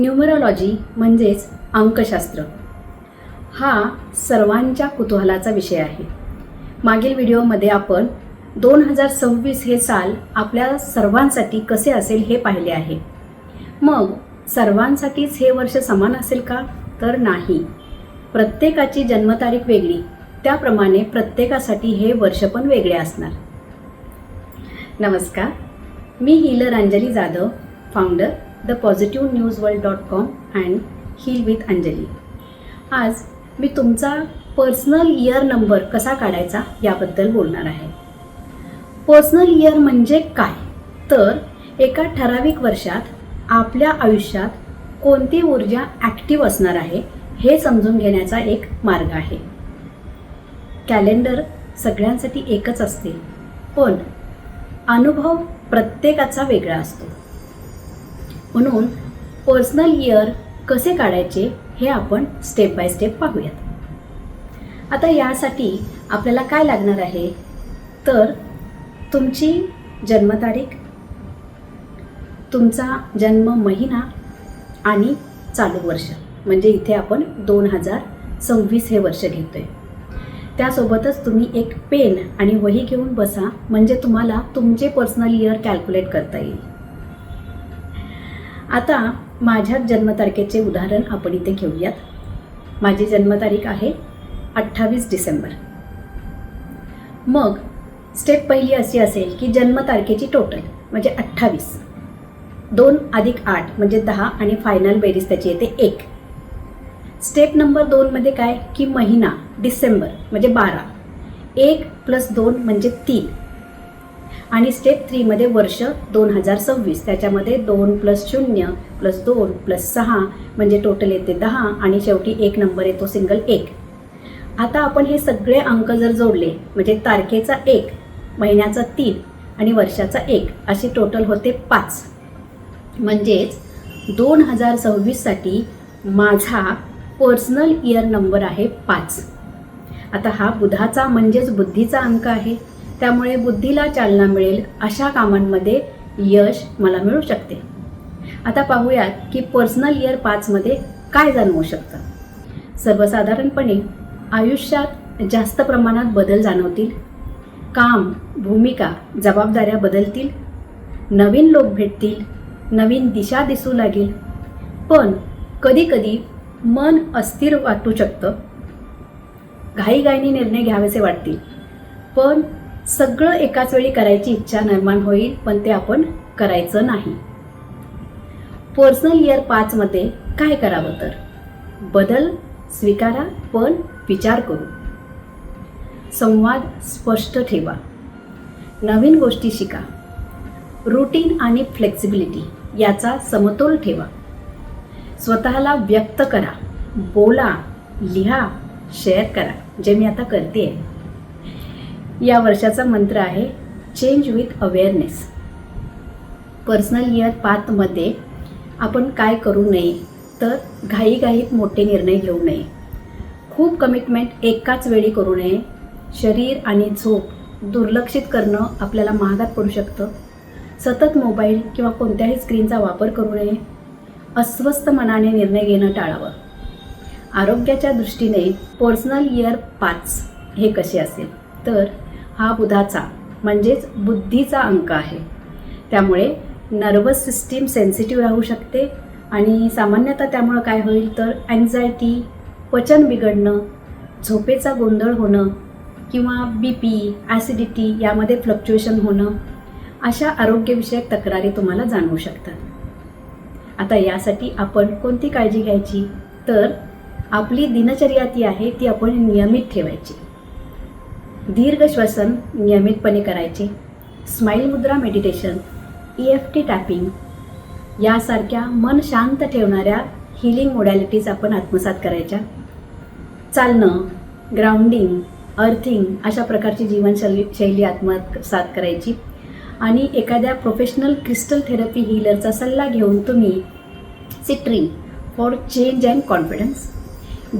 न्यूमरॉलॉजी म्हणजेच अंकशास्त्र. हा सर्वांच्या कुतूहलाचा विषय आहे. मागील व्हिडिओमध्ये आपण दोन हजार सव्वीस हे साल आपल्या सर्वांसाठी कसे असेल हे पाहिले आहे. मग सर्वांसाठीच हे वर्ष समान असेल का? तर नाही. प्रत्येकाची जन्मतारीख वेगळी त्याप्रमाणे प्रत्येकासाठी हे वर्ष पण वेगळे असणार. नमस्कार. मी healer Anjali Jadhav founder the positive news world dot com and heal with Anjali आज मी तुमचा पर्सनल इयर नंबर कसा काढायचा याबद्दल बोलणार आहे. पर्सनल इयर म्हणजे काय? तर एका ठराविक वर्षात आपल्या आयुष्यात कोणती ऊर्जा ॲक्टिव्ह असणार आहे हे समजून घेण्याचा एक मार्ग आहे. कॅलेंडर सगळ्यांसाठी एकच असते पण अनुभव प्रत्येकाचा वेगळा असतो. म्हणून पर्सनल इयर कसे काढायचे हे आपण स्टेप बाय स्टेप पाहूयात. आता यासाठी आपल्याला काय लागणार आहे? तर तुमची जन्मतारीख तुमचा जन्म महिना आणि चालू वर्ष. म्हणजे इथे आपण दोन हजार सव्वीस हे वर्ष घेतोय. त्यासोबतच तुम्ही एक पेन आणि वही घेऊन बसा. म्हणजे तुम्हाला तुमचे पर्सनल इयर कॅल्क्युलेट करता येईल. आता माझ्या जन्मतारखेचे उदाहरण आपण इथे घेऊयात. माझी जन्मतारीख आहे अठ्ठावीस डिसेंबर. मग स्टेप पहिली अशी असेल की जन्मतारखेची टोटल म्हणजे अठ्ठावीस. दोन अधिक आठ म्हणजे दहा आणि फायनल बेरीज त्याची येते एक. स्टेप नंबर दोनमध्ये काय? की महिना डिसेंबर म्हणजे बारा. एक प्लस दोन म्हणजे तीन. आणि स्टेप थ्रीमध्ये वर्ष दोन हजार सव्वीस. त्याच्यामध्ये दोन प्लस शून्य प्लस दोन प्लस सहा म्हणजे टोटल येते दहा आणि शेवटी एक नंबर येतो सिंगल एक. आता आपण हे सगळे अंक जर जोडले म्हणजे तारखेचा एक महिन्याचा तीन आणि वर्षाचा एक असे टोटल होते पाच. म्हणजेच दोन हजार सव्वीससाठी माझा पर्सनल इयर नंबर आहे पाच. आता हा बुधाचा म्हणजेच बुद्धीचा अंक आहे. त्यामुळे बुद्धीला चालना मिळेल अशा कामांमध्ये यश मला मिळू शकते. आता पाहूयात की पर्सनल इयर पाचमध्ये काय जाणवू शकतं? सर्वसाधारणपणे आयुष्यात जास्त प्रमाणात बदल जाणवतील? काम भूमिका जबाबदाऱ्या बदलतील? नवीन लोक भेटतील? नवीन दिशा दिसू लागेल? पण कधीकधी मन अस्थिर वाटू शकतं. घाईघाईने निर्णय घ्यावेसे वाटतील. पण सगळं एकाच वेळी करायची इच्छा निर्माण होईल पण ते आपण करायचं नाही. पर्सनल इयर पाचमध्ये काय करावं तर? बदल स्वीकारा पण विचार करू. संवाद स्पष्ट ठेवा. नवीन गोष्टी शिका. रुटीन आणि फ्लेक्सिबिलिटी याचा समतोल ठेवा. स्वतःला व्यक्त करा. बोला लिहा शेअर करा जे मी आता करते आहे या वर्षाचा मंत्र आहे change with awareness personal year पाथमध्ये आपण काय करू नये तर घाईघाईत मोठे निर्णय घेऊ नये. खूप कमिटमेंट एकाच वेळी करू नये. शरीर आणि झोप दुर्लक्षित करणं आपल्याला महागात पडू शकतं. सतत मोबाईल किंवा कोणत्याही स्क्रीनचा वापर करू नये. अस्वस्थ मनाने निर्णय घेणं टाळावं. आरोग्याच्या दृष्टीने पर्सनल इयर पाच हे कसे असेल? तर हा बुधाचा म्हणजेच बुद्धीचा अंक आहे. त्यामुळे नर्वस सिस्टीम सेन्सिटिव्ह राहू शकते आणि सामान्यतः त्यामुळं काय होईल तर अँझायटी पचन बिघडणं झोपेचा गोंधळ होणं किंवा बी पी ॲसिडिटी यामध्ये फ्लक्च्युएशन होणं अशा आरोग्यविषयक तक्रारी तुम्हाला जाणवू शकतात. आता यासाठी आपण कोणती काळजी घ्यायची? तर आपली दिनचर्या ती आहे ती आपण नियमित ठेवायची. दीर्घ श्वसन नियमितपणे करायचे. स्माईल मुद्रा meditation E F T tapping यासारख्या मन शांत ठेवणाऱ्या हिलिंग मोडॅलिटीज आपण आत्मसात करायच्या. चालणं ग्राउंडिंग अर्थिंग अशा प्रकारची जीवनशैली शैली आत्मसात करायची. आणि एखाद्या प्रोफेशनल क्रिस्टल थेरपी हिलरचा सल्ला घेऊन तुम्ही citrine for change and confidence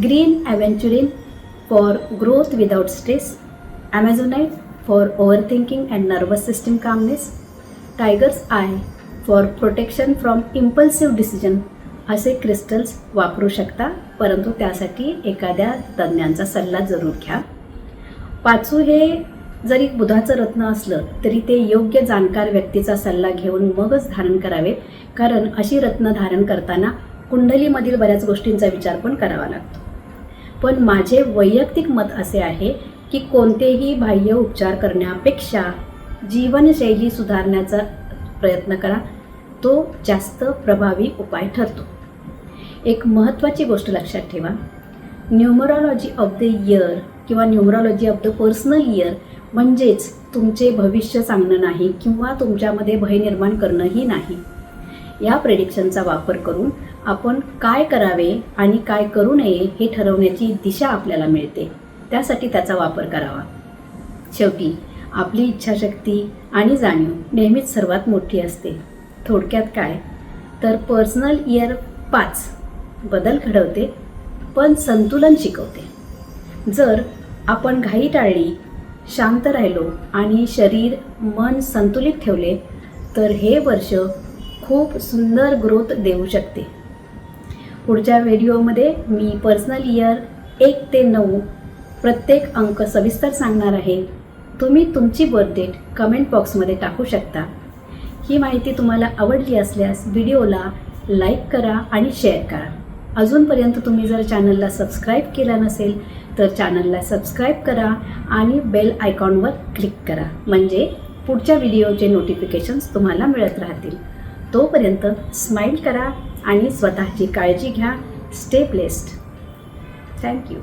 green aventurine for growth without stress amazonite for over thinking and nervous system calmness tiger's eye for protection from impulsive decision असे क्रिस्टल्स वापरू शकता परंतु त्यासाठी एखाद्या तज्ज्ञांचा सल्ला जरूर घ्या. पाचू हे जरी बुधाचं रत्न असलं तरी ते योग्य जाणकार व्यक्तीचा सल्ला घेऊन मगच धारण करावे कारण अशी रत्न धारण करताना कुंडलीमधील बऱ्याच गोष्टींचा विचार पण करावा लागतो. पण माझे वैयक्तिक मत असे आहे की कोणतेही बाह्य उपचार करण्यापेक्षा जीवनशैली सुधारण्याचा प्रयत्न करा. तो जास्त प्रभावी उपाय ठरतो. एक महत्त्वाची गोष्ट लक्षात ठेवा. न्यूमरॉलॉजी ऑफ द इयर किंवा numerology of the personal year म्हणजेच तुमचे भविष्य सांगणं नाही किंवा तुमच्यामध्ये भय निर्माण करणंही नाही. या प्रेडिक्शनचा वापर करून आपण काय करावे आणि काय करू नये हे ठरवण्याची दिशा आपल्याला मिळते. त्यासाठी त्याचा वापर करावा. शेवटी आपली इच्छाशक्ती आणि जाणीव नेहमीच सर्वात मोठी असते. थोडक्यात काय? तर पर्सनल इयर पाच बदल घडवते पण संतुलन शिकवते. जर आपण घाई टाळली शांत राहिलो आणि शरीर मन संतुलित ठेवले तर हे वर्ष खूप सुंदर ग्रोथ देऊ शकते. पुढच्या व्हिडिओमध्ये मी पर्सनल इयर एक ते नऊ प्रत्येक अंक सविस्तर सांगणार आहे. तुम्ही तुमची बर्थडेट कमेंट बॉक्समध्ये टाकू शकता. ही माहिती तुम्हाला आवडली असल्यास व्हिडिओला लाईक करा आणि शेअर करा. अजूनपर्यंत तुम्ही जर चॅनलला सबस्क्राईब केला नसेल तर चॅनलला सबस्क्राईब करा आणि बेल आयकॉनवर क्लिक करा. म्हणजे पुढच्या व्हिडिओचे नोटिफिकेशन्स तुम्हाला मिळत राहतील. तोपर्यंत स्माईल करा आणि स्वतःची काळजी घ्या. Stay placed thank you